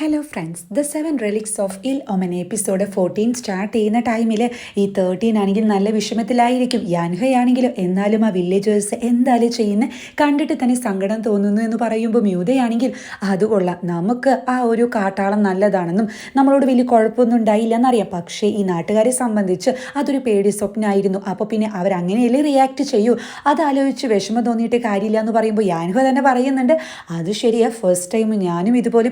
Hello friends the seven relics of ill omen episode fourteen start ചെയ്യുന്ന ടൈമിൽ ഈ thirteen ആണെങ്കിൽ നല്ല വിഷമത്തിലായിരിക്കും. യാൻഹയാണെങ്കിലും എന്നാലും ആ വില്ലേജേഴ്സ് എന്തായാലും ചെയ്യുന്ന? കണ്ടിട്ട് തന്നെ സങ്കടം തോന്നുന്നു എന്ന് പറയുമ്പോൾ മ്യൂതയാണെങ്കിൽ അത് കൊള്ളാം. നമുക്ക് ആ ഒരു കാട്ടാളം നല്ലതാണെന്നും നമ്മളോട് വലിയ കുഴപ്പമൊന്നും ഉണ്ടായില്ല എന്നറിയാം. പക്ഷേ ഈ നാട്ടുകാരെ സംബന്ധിച്ച് അതൊരു പേടി സ്വപ്നമായിരുന്നു അപ്പോൾ പിന്നെ അവരങ്ങനെയല്ലേ റിയാക്ട് ചെയ്യൂ? അതാലോചിച്ച് വിഷമം തോന്നിയിട്ട് കാര്യമില്ല എന്ന് പറയുമ്പോൾ യാൻഹ തന്നെ പറയുന്നുണ്ട് അത് ശരിയാ. ഫസ്റ്റ് ടൈം ഞാനും ഇതുപോലെ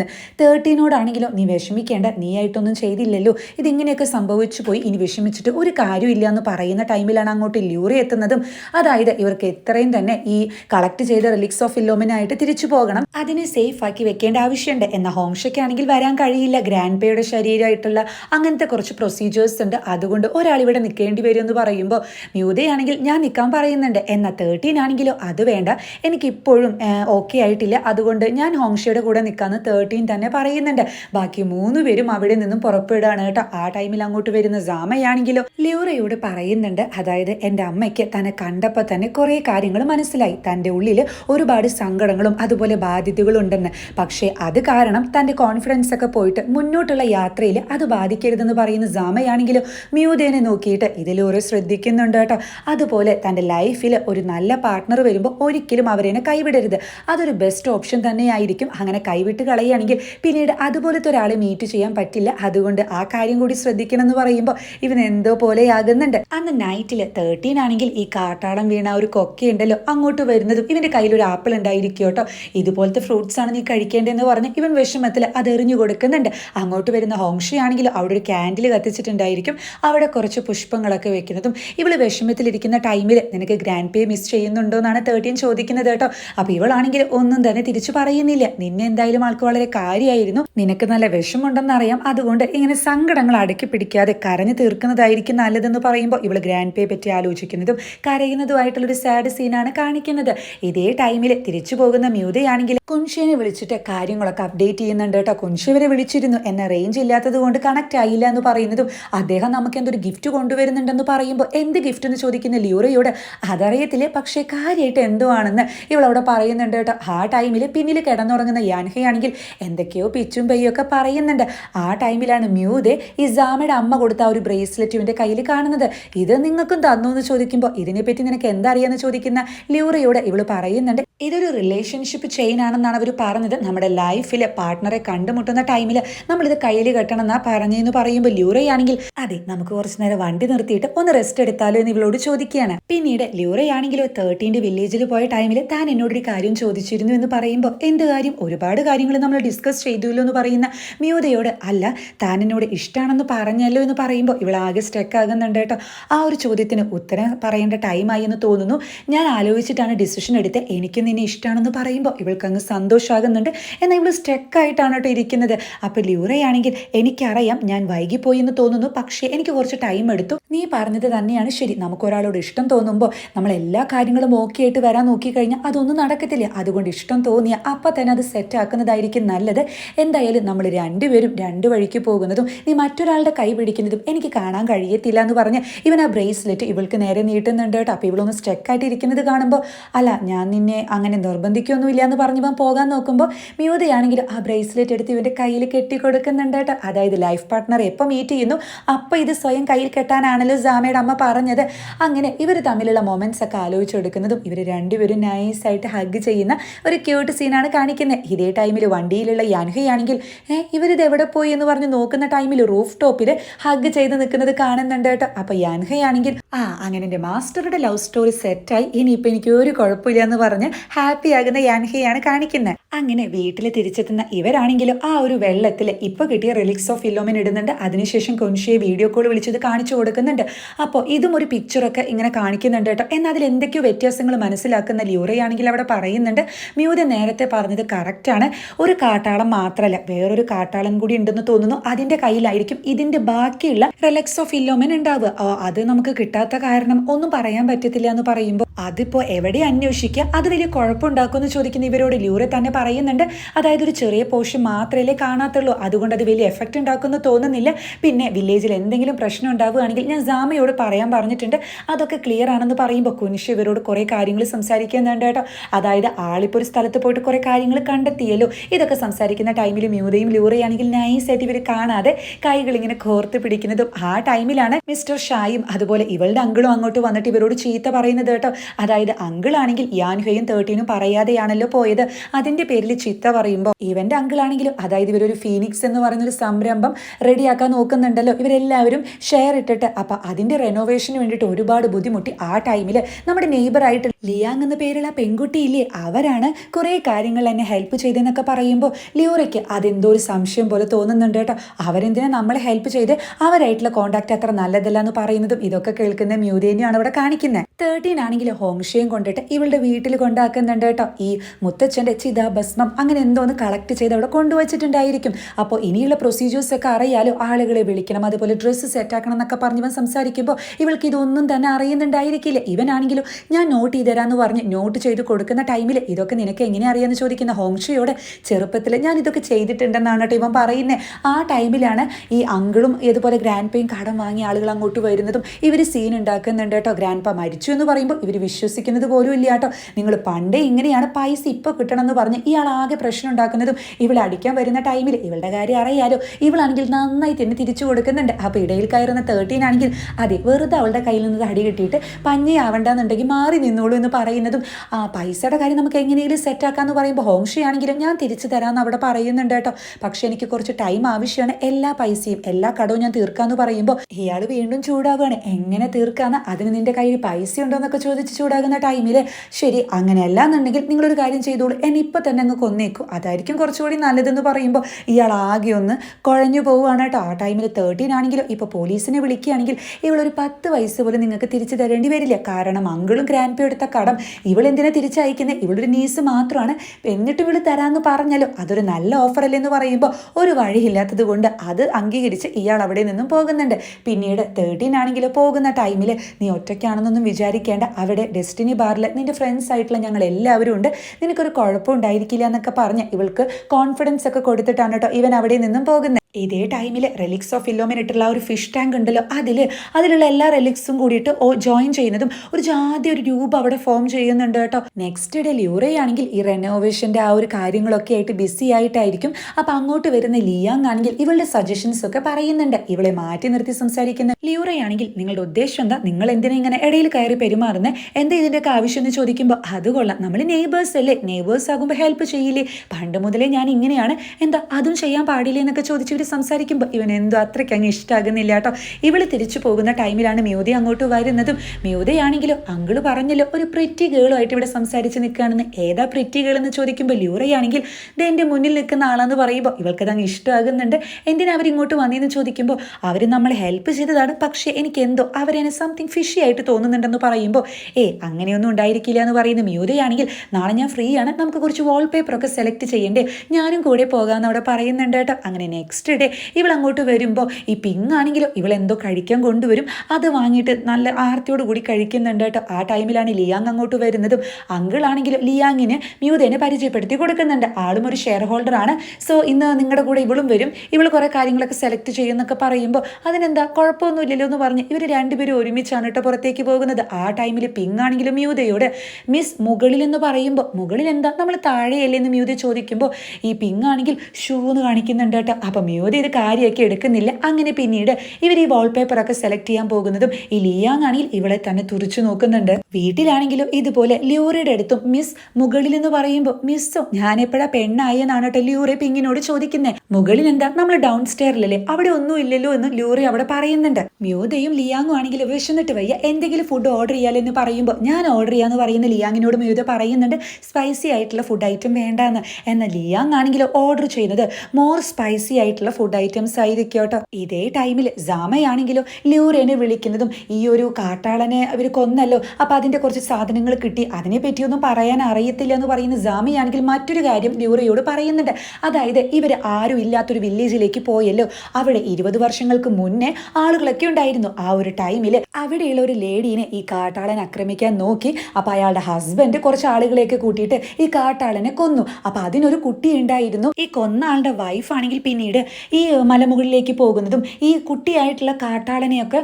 പേടിച്ചിരുന്നുവെന്ന് തേർട്ടീനോടാണെങ്കിലോ നീ വിഷമിക്കേണ്ട നീ ആയിട്ടൊന്നും ചെയ്തില്ലല്ലോ. ഇതിങ്ങനെയൊക്കെ സംഭവിച്ചു പോയി. ഇനി വിഷമിച്ചിട്ട് ഒരു കാര്യമില്ല എന്ന് പറയുന്ന ടൈമിലാണ് അങ്ങോട്ട് ലൂറി എത്തുന്നതും. അതായത് ഇവർക്ക് എത്രയും തന്നെ ഈ കളക്ട് ചെയ്ത റിലിക്സ് ഓഫ് ഇല്ലോമിനായിട്ട് തിരിച്ചു പോകണം. അതിനെ സേഫ് ആക്കി വെക്കേണ്ട ആവശ്യമുണ്ട്. എന്നാൽ ഹോംഷയ്ക്കാണെങ്കിൽ വരാൻ കഴിയില്ല. ഗ്രാൻഡ് പേയുടെ ശരീരമായിട്ടുള്ള അങ്ങനത്തെ കുറച്ച് പ്രൊസീജിയേഴ്സ് ഉണ്ട്. അതുകൊണ്ട് ഒരാൾ ഇവിടെ നിൽക്കേണ്ടി വരും എന്ന് പറയുമ്പോൾ മ്യൂതയാണെങ്കിൽ ഞാൻ നിൽക്കാൻ പറയുന്നുണ്ട്. എന്നാൽ തേർട്ടീൻ ആണെങ്കിലോ അത് വേണ്ട. എനിക്കിപ്പോഴും ഓക്കെ ആയിട്ടില്ല. അതുകൊണ്ട് ഞാൻ ഹോംഷയുടെ കൂടെ നിൽക്കാമെന്ന് തേർട്ടീൻ തന്നെ പറയുന്നുണ്ട്. ബാക്കി മൂന്ന് പേരും അവിടെ നിന്നും പുറപ്പെടുകയാണ് കേട്ടോ. ആ ടൈമിൽ അങ്ങോട്ട് വരുന്ന സാമയാണെങ്കിലോ? ലിയുറയോട് പറയുന്നുണ്ട്. അതായത് എന്റെ അമ്മയ്ക്ക് തന്നെ കണ്ടപ്പോൾ തന്നെ കുറേ കാര്യങ്ങൾ മനസ്സിലായി. തന്റെ ഉള്ളിൽ ഒരുപാട് സങ്കടങ്ങളും അതുപോലെ ബാധ്യതകളും ഉണ്ടെന്ന് പക്ഷേ അത് കാരണം തന്റെ കോൺഫിഡൻസ് ഒക്കെ പോയിട്ട് മുന്നോട്ടുള്ള യാത്രയിൽ അത് ബാധിക്കരുതെന്ന് പറയുന്ന സാമയാണെങ്കിലും? മ്യൂദേനെ നോക്കിയിട്ട് ഇതിലൂടെ ശ്രദ്ധിക്കുന്നുണ്ട് കേട്ടോ. അതുപോലെ തന്റെ ലൈഫിൽ ഒരു നല്ല പാർട്ട്ണർ വരുമ്പോൾ ഒരിക്കലും അവരെന്നെ കൈവിടരുത്. അതൊരു ബെസ്റ്റ് ഓപ്ഷൻ തന്നെയായിരിക്കും. അങ്ങനെ കൈവിട്ട് കളയുകയാണെങ്കിൽ പിന്നീട് അതുപോലത്തെ ഒരാളെ മീറ്റ് ചെയ്യാൻ പറ്റില്ല. അതുകൊണ്ട് ആ കാര്യം കൂടി ശ്രദ്ധിക്കണം എന്ന് പറയുമ്പോൾ ഇവൻ എന്തോ പോലെയാകുന്നുണ്ട്. അന്ന് നൈറ്റിൽ തേർട്ടീൻ ആണെങ്കിൽ ഈ കാട്ടാളം വീണ ഒരു കൊക്കയുണ്ടല്ലോ അങ്ങോട്ട് വരുന്നതും ഇവന്റെ കയ്യിൽ ഒരു ആപ്പിൾ ഉണ്ടായിരിക്കും കേട്ടോ. ഇതുപോലത്തെ ഫ്രൂട്ട്സ് ആണ് നീ കഴിക്കേണ്ടതെന്ന് പറഞ്ഞ് ഇവൻ വിഷമത്തിൽ അത് എറിഞ്ഞു കൊടുക്കുന്നുണ്ട്. അങ്ങോട്ട് വരുന്ന ഹോംഷി ആണെങ്കിലും അവിടെ ഒരു ക്യാൻഡിൽ കത്തിച്ചിട്ടുണ്ടായിരിക്കും. അവിടെ കുറച്ച് പുഷ്പങ്ങളൊക്കെ വെക്കുന്നതും ഇവൾ വിഷമത്തിലിരിക്കുന്ന ടൈമിൽ നിനക്ക് ഗ്രാൻഡ് പേ മിസ് ചെയ്യുന്നുണ്ടോ എന്നാണ് തേർട്ടീൻ ചോദിക്കുന്നത് കേട്ടോ. അപ്പോൾ ഇവളാണെങ്കിൽ ഒന്നും തന്നെ തിരിച്ചു പറയുന്നില്ല. നിന്നെ എന്തായാലും ആൾക്ക് വളരെ കാര്യമായിരുന്നു നിനക്ക് നല്ല വിഷമമുണ്ടെന്ന് അറിയാം അതുകൊണ്ട് ഇങ്ങനെ സങ്കടങ്ങൾ അടക്കി പിടിക്കാതെ കരഞ്ഞു തീർക്കുന്നതായിരിക്കും നല്ലതെന്ന് പറയുമ്പോൾ ഇവൾ ഗ്രാൻഡ് പേ പറ്റി ആലോചിക്കുന്നതും കരയുന്നതുമായിട്ടുള്ളൊരു സാഡ് സീനാണ് കാണിക്കുന്നത്. ഇതേ ടൈമിൽ തിരിച്ചു പോകുന്ന മ്യൂതയാണെങ്കിൽ കുൻഷേനെ വിളിച്ചിട്ട് കാര്യങ്ങളൊക്കെ അപ്ഡേറ്റ് ചെയ്യുന്നുണ്ട് കേട്ടോ. കുൻഷവരെ വിളിച്ചിരുന്നു. എന്നെ റേഞ്ച് ഇല്ലാത്തത് കൊണ്ട് കണക്ട് ആയില്ല എന്ന് പറയുന്നതും അദ്ദേഹം നമുക്ക് എന്തൊരു ഗിഫ്റ്റ് കൊണ്ടുവരുന്നുണ്ടെന്ന് പറയുമ്പോൾ എന്ത് ഗിഫ്റ്റ് എന്ന് ചോദിക്കുന്ന ലിയോറയോട് അതറിയത്തില്ല? പക്ഷേ കാര്യമായിട്ട് എന്തോ ആണെന്ന് ഇവളവിടെ പറയുന്നുണ്ട് കേട്ടോ. ആ ടൈമിൽ പിന്നിൽ കിടന്നുറങ്ങുന്ന യാൻഹയാണെങ്കിൽ എന്തൊക്കെയോ പിച്ചും പെയ്യൊക്കെ പറയുന്നുണ്ട്. ആ ടൈമിലാണ് മ്യൂതെ ഇസാമയുടെ അമ്മ കൊടുത്ത ഒരു ബ്രേസ്ലെറ്റ് ഇവന്റെ കയ്യിൽ കാണുന്നത്. ഇത് നിങ്ങൾക്കും തന്നു എന്ന് ചോദിക്കുമ്പോൾ ഇതിനെപ്പറ്റി നിനക്ക് എന്തറിയാമെന്ന് ചോദിക്കുന്ന ലൂറയോട് ഇവൾ പറയുന്നുണ്ട്. ഇതൊരു റിലേഷൻഷിപ്പ് ചെയിൻ ആണെന്നാണ് അവർ പറഞ്ഞത്. നമ്മുടെ ലൈഫിൽ പാർട്ട്ണറെ കണ്ടുമുട്ടുന്ന ടൈമിൽ നമ്മളിത് കയ്യിൽ കെട്ടണം എന്നാ പറഞ്ഞെന്ന് പറയുമ്പോൾ ലൂറയാണെങ്കിൽ അതെ നമുക്ക് കുറച്ച് നേരം വണ്ടി നിർത്തിയിട്ട് ഒന്ന് റെസ്റ്റ് എടുത്താലോ എന്ന് ഇവളോട് ചോദിക്കുകയാണ്. പിന്നീട് ലൂറയാണെങ്കിലോ തേർട്ടീന്റെ വില്ലേജിൽ പോയ ടൈമിൽ താൻ എന്നോടൊരു കാര്യം ചോദിച്ചിരുന്നു എന്ന് പറയുമ്പോൾ എന്ത് കാര്യം? ഒരുപാട് കാര്യങ്ങൾ നമ്മൾ ഡിസ്കസ് ചെയ്തുല്ലോ എന്ന് പറയുന്ന മ്യൂതയോട് അല്ല താൻ എന്നോട് ഇഷ്ടമാണെന്ന് പറഞ്ഞല്ലോ എന്ന് പറയുമ്പോൾ ഇവൾ ആകെ സ്റ്റെക്ക് ആകുന്നുണ്ട് കേട്ടോ. ആ ഒരു ചോദ്യത്തിന് ഉത്തരം പറയേണ്ട ടൈമായി എന്ന് തോന്നുന്നു. ഞാൻ ആലോചിച്ചിട്ടാണ് ഡിസിഷൻ എടുത്ത് എനിക്ക് നിന്നെ ഇഷ്ടമാണെന്ന് പറയുമ്പോൾ ഇവൾക്ക് അങ്ങ് സന്തോഷമാകുന്നുണ്ട് എന്നാൽ ഇവൾ സ്റ്റക്കായിട്ടാണ് കേട്ടോ ഇരിക്കുന്നത്. അപ്പോൾ ലൂറയാണെങ്കിൽ എനിക്കറിയാം ഞാൻ വൈകിപ്പോയി എന്ന് തോന്നുന്നു. പക്ഷേ എനിക്ക് കുറച്ച് ടൈം എടുത്തു. നീ പറഞ്ഞത് തന്നെയാണ് ശരി. നമുക്ക് ഒരാളോട് ഇഷ്ടം തോന്നുമ്പോൾ നമ്മൾ എല്ലാ കാര്യങ്ങളും ഓക്കെ ആയിട്ട് വരാൻ നോക്കിക്കഴിഞ്ഞാൽ അതൊന്നും നടക്കത്തില്ല. അതുകൊണ്ട് ഇഷ്ടം തോന്നിയ അപ്പം തന്നെ അത് സെറ്റ് ആക്കുന്നതായിരിക്കും നല്ലത്. എന്തായാലും നമ്മൾ രണ്ടുപേരും രണ്ട് വഴിക്ക് പോകുന്നതും നീ മറ്റൊരാളുടെ കൈ പിടിക്കുന്നതും എനിക്ക് കാണാൻ കഴിയത്തില്ല എന്ന് പറഞ്ഞ് ഇവൻ ആ ബ്രേസ്ലെറ്റ് ഇവൾക്ക് നേരെ നീട്ടുന്നുണ്ട് കേട്ടോ. അപ്പോൾ ഇവളൊന്ന് സ്റ്റെക്കായിട്ടിരിക്കുന്നത് കാണുമ്പോൾ അല്ല ഞാൻ നിന്നെ അങ്ങനെ നിർബന്ധിക്കൊന്നുമില്ല എന്ന് പറഞ്ഞു പോകാൻ നോക്കുമ്പോൾ മ്യൂതയാണെങ്കിൽ ആ ബ്രേസ്ലെറ്റ് എടുത്ത് ഇവന്റെ കയ്യിൽ കെട്ടി കൊടുക്കുന്നുണ്ട് കേട്ടോ. അതായത് ലൈഫ് പാർട്ട്ണർ എപ്പോൾ മീറ്റ് ചെയ്യുന്നു അപ്പോൾ ഇത് സ്വയം കയ്യിൽ കെട്ടാനാണല്ലോ ജാമയുടെ അമ്മ പറഞ്ഞത്. അങ്ങനെ ഇവർ തമ്മിലുള്ള മൊമെന്റ്സ് ഒക്കെ ആലോചിച്ചെടുക്കുന്നതും ഇവർ രണ്ടുപേരും നൈസായിട്ട് ഹഗ് ചെയ്യുന്ന ഒരു ക്യൂട്ട് സീനാണ് കാണിക്കുന്നത് ഇതേ ടൈമിൽ വണ്ടിയിലുള്ള യാൻഹയാണെങ്കിൽ ഏഹ് ഇവരിത് എവിടെ പോയി? എന്ന് പറഞ്ഞ് നോക്കുന്ന ടൈമിൽ റൂഫ് ടോപ്പിൽ ഹഗ് ചെയ്ത് നിൽക്കുന്നത് കാണുന്നുണ്ട് കേട്ടോ. അപ്പോൾ യാൻഹയാണെങ്കിൽ ആ അങ്ങനെ എന്റെ മാസ്റ്ററുടെ ലവ് സ്റ്റോറി സെറ്റായി ഇനിയിപ്പോൾ എനിക്ക് ഒരു കുഴപ്പമില്ല എന്ന് പറഞ്ഞ് ഹാപ്പി ആകുന്ന യാൻഹയാണ് കാണിക്കുന്നത്. അങ്ങനെ വീട്ടിൽ തിരിച്ചെത്തുന്ന ഇവരാണെങ്കിലും ആ ഒരു വെള്ളത്തിൽ ഇപ്പോൾ കിട്ടിയ റിലിക്സ് ഓഫ് ഫിലോമിൻ ഇടുന്നുണ്ട്. അതിനുശേഷം കൊൻഷിയെ വീഡിയോ കോൾ വിളിച്ചത് കാണിച്ചു കൊടുക്കുന്നുണ്ട്. അപ്പോൾ ഇതും ഒരു പിക്ചറൊക്കെ ഇങ്ങനെ കാണിക്കുന്നുണ്ട് കേട്ടോ. എന്നാൽ അതിൽ എന്തൊക്കെയോ വ്യത്യാസങ്ങൾ മനസ്സിലാക്കുന്ന ലിയോറയാണെങ്കിൽ അവിടെ പറയുന്നുണ്ട്. മ്യൂത നേരത്തെ പറഞ്ഞത് കറക്റ്റാണ് ഒരു കാട്ടാളം മാത്രമല്ല വേറൊരു കാട്ടാളൻ കൂടി ഉണ്ടെന്ന് തോന്നുന്നു. അതിന്റെ കയ്യിലായിരിക്കും ഇതിന്റെ ബാക്കിയുള്ള റിലക്സ് ഓഫ് ഇല്ലോമൻ ഉണ്ടാവുക. അത് നമുക്ക് കിട്ടാത്ത കാരണം ഒന്നും പറയാൻ പറ്റത്തില്ല എന്ന് പറയുമ്പോൾ അതിപ്പോൾ എവിടെ അന്വേഷിക്കുക? അത് വലിയ കുഴപ്പമുണ്ടാക്കുമെന്ന് ചോദിക്കുന്ന ഇവരോട് ലൂറെ തന്നെ പറയുന്നുണ്ട്. അതായത് ഒരു ചെറിയ പോർഷൻ മാത്രമല്ലേ കാണാത്തുള്ളൂ. അതുകൊണ്ട് അത് വലിയ എഫക്റ്റ് ഉണ്ടാക്കുമെന്ന് തോന്നുന്നില്ല. പിന്നെ വില്ലേജിൽ എന്തെങ്കിലും പ്രശ്നം ഉണ്ടാവുകയാണെങ്കിൽ ഞാൻ ജാമയോട് പറയാൻ പറഞ്ഞിട്ടുണ്ട്. അതൊക്കെ ക്ലിയർ ആണെന്ന് പറയുമ്പോൾ കുനിഷ് ഇവരോട് കുറേ കാര്യങ്ങൾ സംസാരിക്കുന്നുണ്ട് കേട്ടോ. അതായത് ആളിപ്പോൾ ഒരു സ്ഥലത്ത് പോയിട്ട് കുറേ കാര്യങ്ങൾ കണ്ടെത്തിയല്ലോ. ഇതൊക്കെ സംസാരിക്കുന്ന ടൈമിൽ മ്യൂതയും ലൂറയാണെങ്കിൽ നൈസായിട്ട് ഇവർ കാണാതെ കൈകൾ ഇങ്ങനെ കോർത്ത് പിടിക്കുന്നതും ആ ടൈമിലാണ് മിസ്റ്റർ ഷായും അതുപോലെ ഇവളുടെ അങ്കിളും അങ്ങോട്ട് വന്നിട്ട് ഇവരോട് ചീത്ത പറയുന്നത് കേട്ടോ. അതായത് അങ്കിളാണെങ്കിൽ യാൻഹയും തേർട്ടീനും പറയാതെയാണല്ലോ പോയത്. അതിന്റെ പേരിൽ ചിത്ത പറയുമ്പോൾ ഇവന്റെ അങ്കിളാണെങ്കിലും അതായത് ഇവരൊരു ഫീനിക്സ് എന്ന് പറയുന്ന ഒരു സംരംഭം റെഡിയാക്കാൻ നോക്കുന്നുണ്ടല്ലോ. ഇവരെല്ലാവരും ഷെയർ ഇട്ടിട്ട് അപ്പൊ അതിന്റെ റെനോവേഷന് വേണ്ടിയിട്ട് ഒരുപാട് ബുദ്ധിമുട്ടി ആ ടൈമിൽ നമ്മുടെ നെയ്ബറായിട്ട് ലിയാങ് എന്ന പേരുള്ള പെൺകുട്ടി ഇല്ലേ അവരാണ് കുറേ കാര്യങ്ങൾ എന്നെ ഹെൽപ്പ് ചെയ്തെന്നൊക്കെ പറയുമ്പോൾ ലിയോറയ്ക്ക് അതെന്തോ ഒരു സംശയം പോലെ തോന്നുന്നുണ്ട് കേട്ടോ. അവരെന്തിനാ നമ്മളെ ഹെൽപ്പ് ചെയ്ത് അവരായിട്ടുള്ള കോണ്ടാക്ട് അത്ര നല്ലതല്ല എന്ന് പറയുന്നതും ഇതൊക്കെ കേൾക്കുന്ന മ്യൂതേനെയാണ് ഇവിടെ കാണിക്കുന്നത് തേർട്ടീൻ ആണെങ്കിൽ ഹോംഷയും കൊണ്ടിട്ട് ഇവളുടെ വീട്ടിൽ കൊണ്ടാക്കുന്നുണ്ട് കേട്ടോ. ഈ മുത്തച്ഛന്റെ ചിതാഭസ്മം അങ്ങനെ എന്തോന്ന് കളക്ട് ചെയ്ത് അവിടെ കൊണ്ടുവച്ചിട്ടുണ്ടായിരിക്കും. അപ്പോൾ ഇനിയുള്ള പ്രൊസീജിയേഴ്സ് ഒക്കെ അറിയാലോ ആളുകളെ വിളിക്കണം അതുപോലെ ഡ്രസ്സ് സെറ്റാക്കണം എന്നൊക്കെ പറഞ്ഞ് ഇവൻ സംസാരിക്കുമ്പോൾ ഇവൾക്ക് ഇതൊന്നും തന്നെ അറിയുന്നുണ്ടായിരിക്കില്ല. ഇവനാണെങ്കിലും ഞാൻ നോട്ട് ചെയ്ത് തരാമെന്ന് പറഞ്ഞ് നോട്ട് ചെയ്ത് കൊടുക്കുന്ന ടൈമിൽ ഇതൊക്കെ നിനക്ക് എങ്ങനെ അറിയാമെന്ന് ചോദിക്കുന്ന ഹോംഷയോടെ ചെറുപ്പത്തിൽ ഞാൻ ഇതൊക്കെ ചെയ്തിട്ടുണ്ടെന്നാണ് കേട്ടോ ഇവൻ പറയുന്നത് ആ ടൈമിലാണ് ഈ അങ്കിളും ഇതുപോലെ ഗ്രാൻഡ് പേയും കടം വാങ്ങിയ ആളുകൾ അങ്ങോട്ട് വരുന്നതും ഇവർ സീൻ ഉണ്ടാക്കുന്നുണ്ട് കേട്ടോ. ഗ്രാൻഡ് പ മരിച്ചു എന്ന് പറയുമ്പോൾ ഇവർ വിശ്വസിക്കുന്നത് പോലും ഇല്ല കേട്ടോ. നിങ്ങൾ പണ്ടേ ഇങ്ങനെയാണ് പൈസ ഇപ്പോൾ കിട്ടണം എന്ന് പറഞ്ഞ് ഇയാൾ ആകെ പ്രശ്നം ഉണ്ടാക്കുന്നതും ഇവളെ അടിക്കാൻ വരുന്ന ടൈമിൽ ഇവളുടെ കാര്യം അറിയാലോ. ഇവളാണെങ്കിൽ നന്നായി തന്നെ തിരിച്ചു കൊടുക്കുന്നുണ്ട്. അപ്പോൾ ഇടയിൽ കയറുന്ന തേർട്ടീൻ ആണെങ്കിൽ അതെ വെറുതെ അവളുടെ കയ്യിൽ നിന്ന് അടി കിട്ടിയിട്ട് പഞ്ഞി ആവണ്ടെന്നുണ്ടെങ്കിൽ മാറി നിന്നോളൂ എന്ന് പറയുന്നതും ആ പൈസയുടെ കാര്യം നമുക്ക് എങ്ങനെയെങ്കിലും സെറ്റാക്കാന്ന് പറയുമ്പോൾ ഹോംഷി ആണെങ്കിലും ഞാൻ തിരിച്ചു തരാമെന്ന് അവിടെ പറയുന്നുണ്ട് കേട്ടോ. പക്ഷേ എനിക്ക് കുറച്ച് ടൈം ആവശ്യമാണ്. എല്ലാ പൈസയും എല്ലാ കടവും ഞാൻ തീർക്കാമെന്ന് പറയുമ്പോൾ ഇയാൾ വീണ്ടും ചൂടാവുകയാണ്. എങ്ങനെ തീർക്കാമെന്ന് അതിന് നിന്റെ കയ്യിൽ പൈസ ഉണ്ടോ എന്നൊക്കെ ചോദിച്ച് ചൂടാകുന്ന ടൈമിൽ ശരി അങ്ങനെയല്ല എന്നുണ്ടെങ്കിൽ നിങ്ങളൊരു കാര്യം ചെയ്തോളൂ. എന്നെ ഇപ്പം തന്നെ അങ്ങ് കൊന്നേക്കും. അതായിരിക്കും കുറച്ചുകൂടി നല്ലതെന്ന് പറയുമ്പോൾ ഇയാൾ ആകെ ഒന്ന് കുഴഞ്ഞു പോവുകയാണ് കേട്ടോ. ആ ടൈമിൽ തേർട്ടീൻ ആണെങ്കിലും ഇപ്പോൾ പോലീസിനെ വിളിക്കുകയാണെങ്കിൽ ഇവളൊരു പത്ത് വയസ്സ് പോലും നിങ്ങൾക്ക് തിരിച്ചു തരേണ്ടി വരില്ല. കാരണം അങ്കിളും ഗ്രാൻഡ് എടുത്ത കടം ഇവളെന്തിനാ തിരിച്ചയക്കുന്നത് ഇവളൊരു നീസ് മാത്രമാണ്. എന്നിട്ട് ഇവൾ തരാമെന്ന് പറഞ്ഞാലോ? അതൊരു നല്ല ഓഫർ അല്ലേ എന്ന് പറയുമ്പോൾ ഒരു വഴിയില്ലാത്തത് കൊണ്ട് അത് അംഗീകരിച്ച് ഇയാൾ അവിടെ നിന്നും പോകുന്നുണ്ട്. പിന്നീട് തേർട്ടീൻ ആണെങ്കിലും പോകുന്ന ടൈമിൽ നീ ഒറ്റയ്ക്കാണെന്നൊന്നും വിചാരിക്കേണ്ട. അവിടെ ഡെസ്റ്റിനി ബാറിൽ നിന്റെ ഫ്രണ്ട്സ് ആയിട്ടുള്ള ഞങ്ങൾ എല്ലാവരും ഉണ്ട്. നിനക്കൊരു കുഴപ്പം ഉണ്ടായിരിക്കില്ല എന്നൊക്കെ പറഞ്ഞ് ഇവൾക്ക് കോൺഫിഡൻസ് ഒക്കെ കൊടുത്തിട്ടാണ് കേട്ടോ ഇവൻ അവിടെ നിന്നും പോകുന്നത് ഇതേ ടൈമിൽ റെലിക്സ് ഓഫ് ഫിലോമിൻ ഇട്ടുള്ള ഒരു ഫിഷ് ടാങ്ക് ഉണ്ടല്ലോ. അതിൽ അതിലുള്ള എല്ലാ റെലിക്സും കൂടിയിട്ട് ഓ ജോയിൻ ചെയ്യുന്നതും ഒരു ജാതി ഒരു രൂപ അവിടെ ഫോം ചെയ്യുന്നുണ്ട് കേട്ടോ. നെക്സ്റ്റ് ഡേ ലിയൂറയാണെങ്കിൽ ഈ റെനോവേഷന്റെ ആ ഒരു കാര്യങ്ങളൊക്കെ ആയിട്ട് ബിസി ആയിട്ടായിരിക്കും. അപ്പം അങ്ങോട്ട് വരുന്ന ലിയാങ് ആണെങ്കിൽ ഇവളുടെ സജഷൻസ് ഒക്കെ പറയുന്നുണ്ട്. ഇവളെ മാറ്റി നിർത്തി സംസാരിക്കുന്ന. ലിയൂറയാണെങ്കിൽ നിങ്ങളുടെ ഉദ്ദേശം എന്താ? നിങ്ങൾ എന്തിനാ ഇങ്ങനെ ഇടയിൽ കയറി പെരുമാറുന്നത് എന്താ ഇതിന്റെയൊക്കെ ആവശ്യം എന്ന് ചോദിക്കുമ്പോൾ അത് കൊള്ളാം. നമ്മൾ നെയ്ബേഴ്സ് അല്ലേ? നെയ്ബേഴ്സ് ആകുമ്പോൾ ഹെൽപ്പ് ചെയ്യില്ലേ? പണ്ട് മുതലേ ഞാൻ ഇങ്ങനെയാണ്. എന്താ അതും ചെയ്യാൻ പാടില്ലേ എന്നൊക്കെ ചോദിച്ച് സംസാരിക്കുമ്പോൾ ഇവൻ എന്തോ അത്രയ്ക്ക് അങ്ങ് ഇഷ്ടമാകുന്നില്ല കേട്ടോ. ഇവൾ തിരിച്ചു പോകുന്ന ടൈമിലാണ് മ്യൂതി അങ്ങോട്ട് വരുന്നതും. മ്യൂതയാണെങ്കിലോ അങ്കിൾ പറഞ്ഞല്ലോ ഒരു പ്രിറ്റി ഗേളുമായിട്ട് ഇവിടെ സംസാരിച്ച് നിൽക്കുകയാണെന്ന്. ഏതാ പ്രിറ്റി ഗേൾ എന്ന് ചോദിക്കുമ്പോൾ ലൂറയാണെങ്കിൽ ഇത് എന്റെ മുന്നിൽ നിൽക്കുന്ന ആളാന്ന് പറയുമ്പോൾ ഇവൾക്കത് അങ്ങ് ഇഷ്ടമാകുന്നുണ്ട് എന്തിനാ അവരിങ്ങോട്ട് വന്നതെന്ന് ചോദിക്കുമ്പോൾ അവർ നമ്മളെ ഹെൽപ്പ് ചെയ്തതാണ്. പക്ഷേ എനിക്ക് എന്തോ അവരെന്നെ സംതിങ് ഫിഷി ആയിട്ട് തോന്നുന്നുണ്ടെന്ന് പറയുമ്പോൾ ഏ അങ്ങനെയൊന്നും ഉണ്ടായിരിക്കില്ല എന്ന് പറയുന്ന മ്യൂതയാണെങ്കിൽ നാളെ ഞാൻ ഫ്രീ ആണ്. നമുക്ക് കുറച്ച് വാൾപേപ്പറൊക്കെ സെലക്ട് ചെയ്യേണ്ടേ. ഞാനും കൂടെ പോകാമെന്ന് അവിടെ പറയുന്നുണ്ട് കേട്ടോ. അങ്ങനെ നെക്സ്റ്റ് ഡേ ഇവൾ അങ്ങോട്ട് വരുമ്പോൾ ഈ പിങ്ങാണെങ്കിലും ഇവൾ എന്തോ കഴിക്കാൻ കൊണ്ടുവരും. അത് വാങ്ങിയിട്ട് നല്ല ആർത്തിയോട് കൂടി കഴിക്കുന്നുണ്ട് കേട്ടോ. ആ ടൈമിലാണ് ലിയാങ് അങ്ങോട്ട് വരുന്നതും. അങ്കിളാണെങ്കിലും ലിയാങ്ങിന് മ്യൂതേനെ പരിചയപ്പെടുത്തി കൊടുക്കുന്നുണ്ട്. ആളും ഒരു ഷെയർ ഹോൾഡർ ആണ്. സോ ഇന്ന് നിങ്ങളുടെ കൂടെ ഇവളും വരും. ഇവൾ കുറേ കാര്യങ്ങളൊക്കെ സെലക്ട് ചെയ്യുന്നൊക്കെ പറയുമ്പോൾ അതിനെന്താ കുഴപ്പമൊന്നുമില്ലല്ലോ എന്ന് പറഞ്ഞ് ഇവർ രണ്ടുപേരും ഒരുമിച്ചാണ് കേട്ടോ പുറത്തേക്ക് പോകുന്നത്. ആ ടൈമിൽ പിങ്ങാണെങ്കിലും മ്യൂതയോട് മിസ് മുകളിൽ എന്ന് പറയുമ്പോൾ മുകളിൽ എന്താ നമ്മൾ താഴെയല്ലേ എന്ന് മ്യൂത ചോദിക്കുമ്പോൾ ഈ പിങ്ങാണെങ്കിൽ ഷൂ എന്ന് കാണിക്കുന്നുണ്ട് കേട്ടോ. അപ്പം മ്യൂത ഇത് കാര്യമൊക്കെ എടുക്കുന്നില്ല. അങ്ങനെ പിന്നീട് ഇവർ ഈ വാൾപേപ്പറൊക്കെ സെലക്ട് ചെയ്യാൻ പോകുന്നതും ഈ ലിയാങ് ആണെങ്കിൽ ഇവളെ തന്നെ തുറച്ചു നോക്കുന്നുണ്ട്. വീട്ടിലാണെങ്കിലും ഇതുപോലെ ല്യൂറയുടെ അടുത്തും മിസ് മുകളിൽ എന്ന് പറയുമ്പോൾ മിസ്സോ ഞാൻ എപ്പോഴാ പെണ്ണായി എന്നാണ് കേട്ടോ ല്യൂറെ പിങ്ങിനോട് ചോദിക്കുന്നത് മുകളിൽ എന്താ? നമ്മൾ ഡൗൺ സ്റ്റെയറിലല്ലേ അവിടെ ഒന്നും ഇല്ലല്ലോ എന്ന് ലൂറി അവിടെ പറയുന്നുണ്ട്. മ്യൂതയും ലിയാങ്ങും ആണെങ്കിൽ വിശന്നിട്ട് വയ്യ. എന്തെങ്കിലും ഫുഡ് ഓർഡർ ചെയ്യാലെന്ന് പറയുമ്പോൾ ഞാൻ ഓർഡർ ചെയ്യാന്ന് പറയുന്ന ലിയാങ്ങിനോട് മ്യൂത പറയുന്നുണ്ട്. സ്പൈസി ആയിട്ടുള്ള ഫുഡ് ഐറ്റം വേണ്ടാന്ന്. എന്നാൽ ലിയാങ് ആണെങ്കിൽ ഓർഡർ ചെയ്യുന്നത് മോർ സ്പൈസി ആയിട്ടുള്ള ആയിട്ടുള്ള ഫുഡ് ഐറ്റംസ് ആയിരിക്കും കേട്ടോ. ഇതേ ടൈമിൽ ജാമയാണെങ്കിലോ ലൂറേനെ വിളിക്കുന്നതും ഈ ഒരു കാട്ടാളനെ അവർ കൊന്നല്ലോ. അപ്പൊ അതിന്റെ കുറച്ച് സാധനങ്ങൾ കിട്ടി. അതിനെ പറ്റിയൊന്നും പറയാൻ അറിയത്തില്ല എന്ന് പറയുന്ന ജാമയാണെങ്കിൽ മറ്റൊരു കാര്യം ലൂറയോട് പറയുന്നുണ്ട്. അതായത് ഇവർ ആരും ഇല്ലാത്തൊരു വില്ലേജിലേക്ക് പോയല്ലോ. അവിടെ ഇരുപത് വർഷങ്ങൾക്ക് മുന്നേ ആളുകളൊക്കെ ഉണ്ടായിരുന്നു. ആ ഒരു ടൈമിൽ അവിടെയുള്ള ഒരു ലേഡീനെ ഈ കാട്ടാളൻ ആക്രമിക്കാൻ നോക്കി. അപ്പൊ അയാളുടെ ഹസ്ബൻഡ് കുറച്ച് ആളുകളെയൊക്കെ കൂട്ടിയിട്ട് ഈ കാട്ടാളനെ കൊന്നു. അപ്പൊ അതിനൊരു കുട്ടി ഉണ്ടായിരുന്നു. ഈ കൊന്ന ആളുടെ വൈഫാണെങ്കിൽ പിന്നീട് ഈ മലമുകളിലേക്ക് പോകുന്നതും ഈ കുട്ടിയായിട്ടുള്ള കാട്ടാളനെയൊക്കെ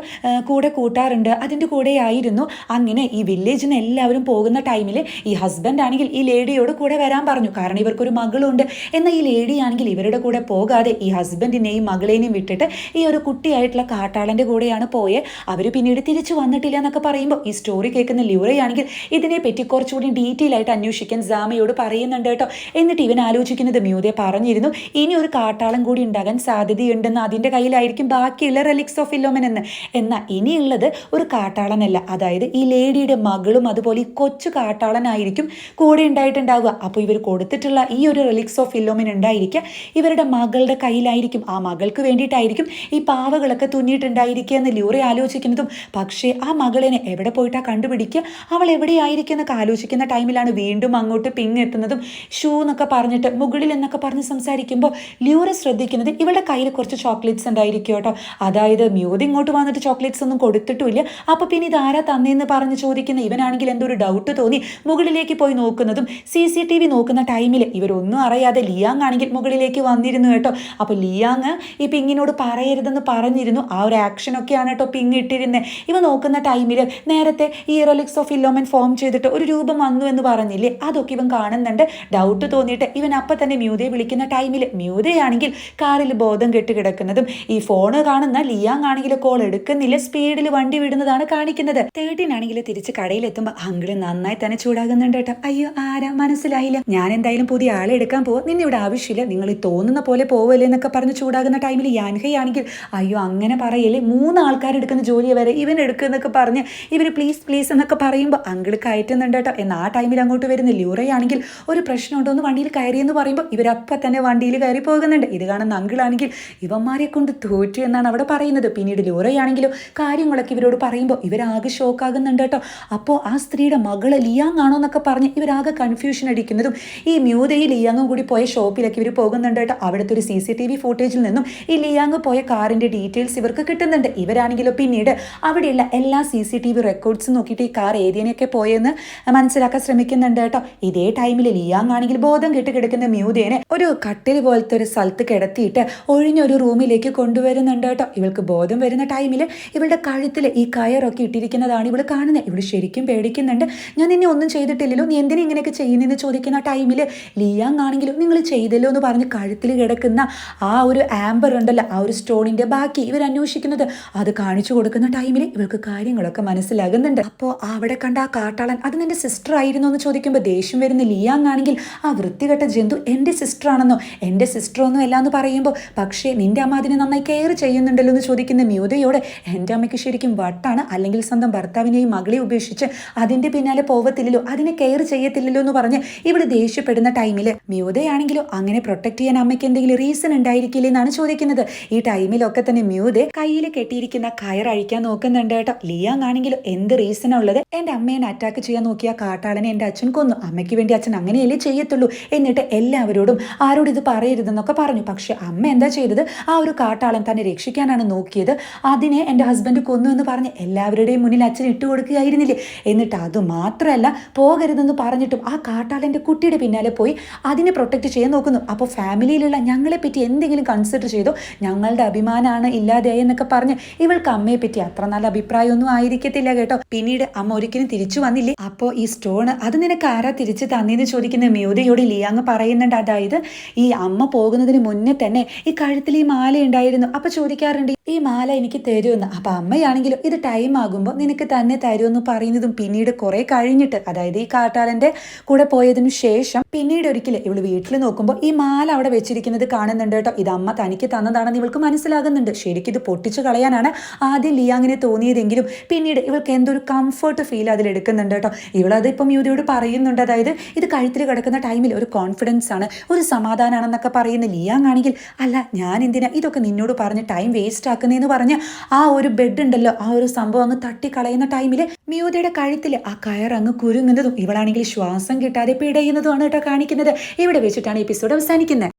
കൂടെ കൂട്ടാറുണ്ട്. അതിന്റെ കൂടെ ആയിരുന്നു അങ്ങനെ ഈ വില്ലേജിൽ നിന്ന് എല്ലാവരും പോകുന്ന ടൈമിൽ ഈ ഹസ്ബൻഡ് ആണെങ്കിൽ ഈ ലേഡിയോട് കൂടെ വരാൻ പറഞ്ഞു. കാരണം ഇവർക്കൊരു മകളുണ്ട്. എന്നാൽ ഈ ലേഡി ആണെങ്കിൽ ഇവരുടെ കൂടെ പോകാതെ ഈ ഹസ്ബൻഡിനെയും മകളെയും വിട്ടിട്ട് ഈ ഒരു കുട്ടിയായിട്ടുള്ള കാട്ടാളന്റെ കൂടെയാണ് പോയെ. അവർ പിന്നീട് തിരിച്ചു വന്നിട്ടില്ല എന്നൊക്കെ പറയുമ്പോൾ ഈ സ്റ്റോറി കേൾക്കുന്ന ലിവറയാണെങ്കിൽ ഇതിനെപ്പറ്റി കുറച്ചുകൂടി ഡീറ്റെയിൽ ആയിട്ട് അന്വേഷിക്കാൻ ജാമയോട് പറയുന്നുണ്ട് കേട്ടോ. എന്നിട്ട് ഇവൻ ആലോചിക്കുന്നത് മ്യൂതെ പറഞ്ഞിരുന്നു. ഇനി ഒരു കാട്ടാളം കൂടി ഉണ്ടാകാൻ സാധ്യതയുണ്ടെന്ന് അതിന്റെ കയ്യിലായിരിക്കും ബാക്കിയുള്ള റെലിക്സ് ഓഫ് ഇല്ലോമൻ എന്ന്. എന്നാൽ ഇനിയുള്ളത് ഒരു കാട്ടാളനല്ല. അതായത് ഈ ലേഡിയുടെ മകളും അതുപോലെ ഈ കൊച്ചു കാട്ടാളനായിരിക്കും കൂടെ ഉണ്ടായിട്ടുണ്ടാവുക. അപ്പോൾ ഇവർ കൊടുത്തിട്ടുള്ള ഈ ഒരു റിലിക്സ് ഓഫ് ഇല്ലോമൻ ഉണ്ടായിരിക്കുക. ഇവരുടെ മകളുടെ കയ്യിലായിരിക്കും. ആ മകൾക്ക് വേണ്ടിയിട്ടായിരിക്കും ഈ പാവകളൊക്കെ തുന്നിയിട്ടുണ്ടായിരിക്കുക എന്ന് ലൂറി ആലോചിക്കുന്നതും. പക്ഷേ ആ മകളിനെ എവിടെ പോയിട്ടാ കണ്ടുപിടിക്കുക? അവൾ എവിടെയായിരിക്കും എന്നൊക്കെ ആലോചിക്കുന്ന ടൈമിലാണ് വീണ്ടും അങ്ങോട്ട് പിങ് എത്തുന്നതും ഷൂ എന്നൊക്കെ പറഞ്ഞിട്ട് മുകളിൽ എന്നൊക്കെ പറഞ്ഞ് സംസാരിക്കുമ്പോൾ ലൂറി ശ്രദ്ധിക്കുന്നത് ഇവളുടെ കയ്യിൽ കുറച്ച് ചോക്ലേറ്റ്സ് ഉണ്ടായിരിക്കും കേട്ടോ. അതായത് മ്യൂത് ഇങ്ങോട്ട് വന്നിട്ട് ചോക്ലേറ്റ്സ് ഒന്നും കൊടുത്തിട്ടുമില്ല. അപ്പോൾ പിന്നെ ഇതാരാ തന്നെയെന്ന് പറഞ്ഞ് ചോദിക്കുന്ന ഇവനാണെങ്കിൽ എന്തോ ഒരു ഡൗട്ട് തോന്നി. മുകളിലേക്ക് പോയി നോക്കുന്നതും സി സി ടി വി നോക്കുന്ന ടൈമിൽ ഇവരൊന്നും അറിയാതെ ലിയാങ് ആണെങ്കിൽ മുകളിലേക്ക് വന്നിരുന്നു കേട്ടോ. അപ്പോൾ ലിയാങ് ഈ പിങ്ങിനോട് പറയരുതെന്ന് പറഞ്ഞിരുന്നു. ആ ഒരു ആക്ഷനൊക്കെയാണ് കേട്ടോ പിങ് ഇട്ടിരുന്നത് ഇവ നോക്കുന്ന ടൈമിൽ നേരത്തെ ഈ റെലിക്സ് ഓഫ് ഇല്ലോമൻ ഫോം ചെയ്തിട്ട് ഒരു രൂപം വന്നു എന്ന് പറഞ്ഞില്ലേ? അതൊക്കെ ഇവൻ കാണുന്നുണ്ട്. ഡൗട്ട് തോന്നിയിട്ട് ഇവൻ അപ്പം തന്നെ മ്യൂതയെ വിളിക്കുന്ന ടൈമിൽ മ്യൂതയാണെങ്കിൽ കാറിൽ ബോധം കെട്ട് കിടക്കുന്നതും ഈ ഫോണ് കാണുന്ന ലിയാങ് ആണെങ്കിൽ കോൾ എടുക്കുന്നില്ല സ്പീഡിൽ വണ്ടി വിടുന്നതാണ് കാണിക്കുന്നത്. തേർട്ടീൻ ആണെങ്കിൽ തിരിച്ച് കടയിലെത്തുമ്പോൾ അങ്കിൾ നന്നായി തന്നെ ചൂടാകുന്നുണ്ട് കേട്ടോ. അയ്യോ ആരാ? മനസ്സിലായില്ല. ഞാൻ എന്തായാലും പുതിയ ആളെ എടുക്കാൻ പോവാ. നിന്നെ ഇവിടെ ആവശ്യമില്ല. നിങ്ങൾ ഈ തോന്നുന്ന പോലെ പോവല്ലേ എന്നൊക്കെ പറഞ്ഞ് ചൂടാകുന്ന ടൈമിൽ യാൻഹൈ ആണെങ്കിൽ അയ്യോ അങ്ങനെ പറയല്ലേ? മൂന്ന് ആൾക്കാരെടുക്കുന്ന ജോലി വരെ ഇവൻ എടുക്കുന്നൊക്കെ പറഞ്ഞ് ഇവർ പ്ലീസ് പ്ലീസ് എന്നൊക്കെ പറയുമ്പോൾ അങ്കിൾ കയറ്റുന്നുണ്ട് കേട്ടോ. എന്നാൽ ആ ടൈമിൽ അങ്ങോട്ട് വരുന്ന ല്യൂറയാണെങ്കിൽ ഒരു പ്രശ്നമുണ്ടോ എന്ന് വണ്ടിയിൽ കയറിയെന്ന് പറയുമ്പോൾ ഇവരപ്പം തന്നെ വണ്ടിയിൽ കയറി പോകുന്നുണ്ട്. ഇത് കാണുന്ന അങ്കിളാണെങ്കിൽ ഇവന്മാരെ കൊണ്ട് തോറ്റു എന്നാണ് അവിടെ പറയുന്നത്. പിന്നീട് ലോറയാണെങ്കിലും കാര്യങ്ങളൊക്കെ ഇവരോട് പറയുമ്പോൾ ഇവരാകെ ഷോക്കാകുന്നുണ്ട് കേട്ടോ. അപ്പോൾ ആ സ്ത്രീയുടെ മകൾ ലിയാങ് ആണോ എന്നൊക്കെ പറഞ്ഞ് ഇവരാകെ കൺഫ്യൂഷൻ അടിക്കുന്നതും ഈ മ്യൂതയിൽ ലിയാങ്ങും കൂടി പോയ ഷോപ്പിലൊക്കെ ഇവർ പോകുന്നുണ്ട് കേട്ടോ. അവിടുത്തെ ഒരു സി സി ടി വി ഫുട്ടേജിൽ നിന്നും ഈ ലിയാങ് പോയ കാറിന്റെ ഡീറ്റെയിൽസ് ഇവർക്ക് കിട്ടുന്നുണ്ട്. ഇവരാണെങ്കിലോ പിന്നീട് അവിടെയുള്ള എല്ലാ C C T V records നോക്കിയിട്ട് ഈ കാർ ഏതിനെയൊക്കെ പോയെന്ന് മനസ്സിലാക്കാൻ ശ്രമിക്കുന്നുണ്ട് കേട്ടോ. ഇതേ ടൈമിൽ ലിയാങ് ആണെങ്കിൽ ബോധം കെട്ട് കിടക്കുന്ന മ്യൂതേനെ ഒരു കട്ടിൽ പോലത്തെ ഒരു സ്ഥലത്ത് കിടത്തിയിട്ട് ഒഴിഞ്ഞൊരു റൂമിലേക്ക് കൊണ്ടുവരുന്നുണ്ട് കേട്ടോ. ഇവൾക്ക് ബോധം വരുന്ന ടൈമിൽ ഇവളുടെ കഴുത്തിൽ ഈ കയറൊക്കെ ഇട്ടിരിക്കുന്നതാണ് ഇവൾ കാണുന്നത് ഇവൾ ശരിക്കും പേടിക്കുന്നുണ്ട്. ഞാൻ നിന്നെ ഒന്നും ചെയ്തിട്ടില്ലല്ലോ. നീ എന്തിനാ ഇങ്ങനെയൊക്കെ ചെയ്യുന്നതെന്ന് ചോദിക്കുന്ന ടൈമിൽ ലിയാങ് ആണെങ്കിലും നിങ്ങൾ ചെയ്തല്ലോ എന്ന് പറഞ്ഞ് കഴുത്തിൽ കിടക്കുന്ന ആ ഒരു ആംബർ ഉണ്ടല്ലോ ആ ഒരു സ്റ്റോണിന്റെ ബാക്കി ഇവർ അന്വേഷിക്കുന്നത് അത് കാണിച്ചു കൊടുക്കുന്ന ടൈമിൽ ഇവൾക്ക് കാര്യങ്ങളൊക്കെ മനസ്സിലാകുന്നുണ്ട്. അപ്പോൾ അവിടെ കണ്ട ആ കാട്ടാളൻ അത് നിന്റെ സിസ്റ്റർ ആയിരുന്നു എന്ന് ചോദിക്കുമ്പോൾ ദേഷ്യം വരുന്ന ലിയാങ് ആണെങ്കിൽ ആ വൃത്തികെട്ട ജന്തു എന്റെ സിസ്റ്റർ ആണെന്നോ? എന്റെ സിസ്റ്റർ ഒന്നും അല്ല എന്ന് പറയുമ്പോൾ പക്ഷേ നിന്റെ അമ്മ അതിനെ നന്നായി കെയർ ചെയ്യുന്നുണ്ടല്ലോ എന്ന് ചോദിക്കുന്ന മ്യൂതയോടെ എന്റെ അമ്മയ്ക്ക് ശരിക്കും വട്ടാണ്. അല്ലെങ്കിൽ സ്വന്തം ഭർത്താവിനെയും മകളെ ഉപേക്ഷിച്ച് അതിന്റെ പിന്നാലെ പോവത്തില്ലല്ലോ അതിനെ കെയർ ചെയ്യത്തില്ലല്ലോ എന്ന് പറഞ്ഞ് ഇവിടെ ദേഷ്യപ്പെടുന്ന ടൈമിൽ മ്യൂതയാണെങ്കിലോ അങ്ങനെ പ്രൊട്ടക്ട് ചെയ്യാൻ അമ്മയ്ക്ക് എന്തെങ്കിലും റീസൺ ഉണ്ടായിരിക്കില്ലേ എന്നാണ് ചോദിക്കുന്നത്. ഈ ടൈമിലൊക്കെ തന്നെ മ്യൂതെ കയ്യിൽ കെട്ടിയിരിക്കുന്ന കയർ അഴിക്കാൻ നോക്കുന്നുണ്ട് കേട്ടോ. ലിയാങ് ആണെങ്കിലോ എന്ത് റീസണാ ഉള്ളത്? എന്റെ അമ്മയെ അറ്റാക്ക് ചെയ്യാൻ നോക്കിയ കാട്ടാളനെ എന്റെ അച്ഛൻ കൊന്നു. അമ്മയ്ക്ക് വേണ്ടി അച്ഛൻ അങ്ങനെയല്ലേ ചെയ്യത്തുള്ളൂ എന്നിട്ട് എല്ലാവരോടും ആരോടും ഇത് പറയരുതെന്നൊക്കെ പറഞ്ഞു. പക്ഷെ എന്താ ചെയ്തത്? ആ ഒരു കാട്ടാളൻ തന്നെ രക്ഷിക്കാനാണ് നോക്കിയത്. അതിനെ എന്റെ ഹസ്ബൻഡ് കൊന്നു എന്ന് പറഞ്ഞ് എല്ലാവരുടെയും മുന്നിൽ അച്ഛൻ ഇട്ട് കൊടുക്കുകയായിരുന്നില്ലേ? എന്നിട്ട് അത് മാത്രമല്ല പോകരുതെന്ന് പറഞ്ഞിട്ടും ആ കാട്ടാളന്റെ കുട്ടിയുടെ പിന്നാലെ പോയി അതിനെ പ്രൊട്ടക്റ്റ് ചെയ്യാൻ നോക്കുന്നു. അപ്പോൾ ഫാമിലിയിലുള്ള ഞങ്ങളെ പറ്റി എന്തെങ്കിലും കൺസിഡർ ചെയ്തോ? ഞങ്ങളുടെ അഭിമാനമാണ് ഇല്ലാതെയായി എന്നൊക്കെ പറഞ്ഞ് ഇവൾക്ക് അമ്മയെ പറ്റി അത്ര നല്ല അഭിപ്രായമൊന്നും ആയിരിക്കത്തില്ല കേട്ടോ. പിന്നീട് അമ്മ ഒരിക്കലും തിരിച്ചു വന്നില്ലേ? അപ്പോൾ ഈ സ്റ്റോൺ അത് നിനക്ക് ആരാ തിരിച്ച് തന്നേന്ന് ചോദിക്കുന്ന മ്യൂതയോട് ലിയാങ് പറയുന്നുണ്ട്. അതായത് ഈ അമ്മ പോകുന്നതിന് മുന്നേ തന്നെ ഈ കഴുത്തിൽ ഈ മാല ഉണ്ടായിരുന്നു. അപ്പൊ ചോദിക്കാറുണ്ട് ഈ മാല എനിക്ക് തരുമെന്ന് അപ്പൊ അമ്മയാണെങ്കിലും ഇത് ടൈം ആകുമ്പോൾ നിനക്ക് തന്നെ തരുമെന്ന് പറയുന്നതും പിന്നീട് കുറെ കഴിഞ്ഞിട്ട് അതായത് ഈ കാട്ടാലന്റെ കൂടെ പോയതിനു ശേഷം പിന്നീട് ഒരിക്കലും ഇവൾ വീട്ടിൽ നോക്കുമ്പോൾ ഈ മാല അവിടെ വെച്ചിരിക്കുന്നത് കാണുന്നുണ്ട് കേട്ടോ. ഇത് അമ്മ തനിക്ക് തന്നതാണെന്ന് ഇവൾക്ക് മനസ്സിലാകുന്നുണ്ട്. ശരിക്കും ഇത് പൊട്ടിച്ചു കളയാനാണ് ആദ്യം ലിയാങ്ങിനെ തോന്നിയതെങ്കിലും പിന്നീട് ഇവൾക്ക് എന്തൊരു കംഫർട്ട് ഫീൽ അതിലെടുക്കുന്നുണ്ട് കേട്ടോ. ഇവളത് ഇപ്പം യുവതിയോട് പറയുന്നുണ്ട്. അതായത് ഇത് കഴുത്തിൽ കിടക്കുന്ന ടൈമിൽ ഒരു കോൺഫിഡൻസ് ആണ് ഒരു സമാധാനമാണെന്നൊക്കെ പറയുന്ന ലിയാങ് ആണെങ്കിൽ അല്ല ഞാൻ എന്തിനാ ഇതൊക്കെ നിന്നോട് പറഞ്ഞ് ടൈം വേസ്റ്റ് ആക്കുന്നതെന്ന് പറഞ്ഞ് ആ ഒരു ബെഡ് ഉണ്ടല്ലോ ആ ഒരു സംഭവം അങ്ങ് തട്ടിക്കളയുന്ന ടൈമിൽ മ്യൂതയുടെ കഴുത്തിൽ ആ കയർ അങ്ങ് കുരുങ്ങുന്നതും ഇവളാണെങ്കിൽ ശ്വാസം കിട്ടാതെ പിടയുന്നതുമാണ് കേട്ടോ കാണിക്കുന്നത്. ഇവിടെ വെച്ചിട്ടാണ് എപ്പിസോഡ് അവസാനിക്കുന്നത്.